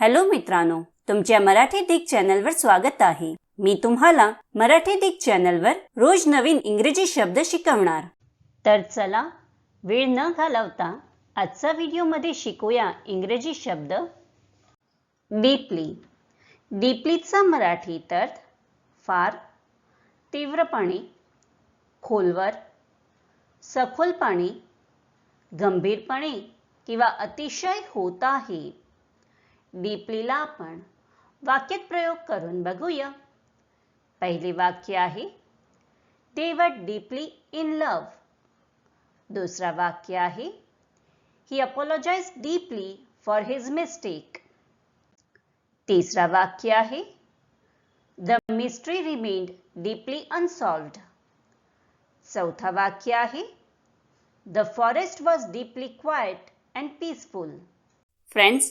Hello मित्रांनो तुमच्या मराठी दिग चॅनलवर स्वागत आहे. मी तुम्हाला मराठी दिग चॅनलवर रोज नवीन इंग्रजी शब्द शिकवणार. तर चला वेळ न घालवता आजचा व्हिडिओमध्ये शिकूया इंग्रजी शब्द. डीपली. डीपलीचा मराठीत अर्थ फार तीव्रपणे खोलवर सखोलपणे गंभीरपणे किंवा अतिशय होत आहे. डीपलीला आपण वाक्यात प्रयोग करून बघूया. पहिले वाक्य आहे दे वर डीपली इन लव दुसरा वाक्य आहे he apologizes deeply for his mistake तिसरा वाक्य आहे the mystery remained deeply unsolved चौथा वाक्य आहे the forest was deeply quiet and peaceful friends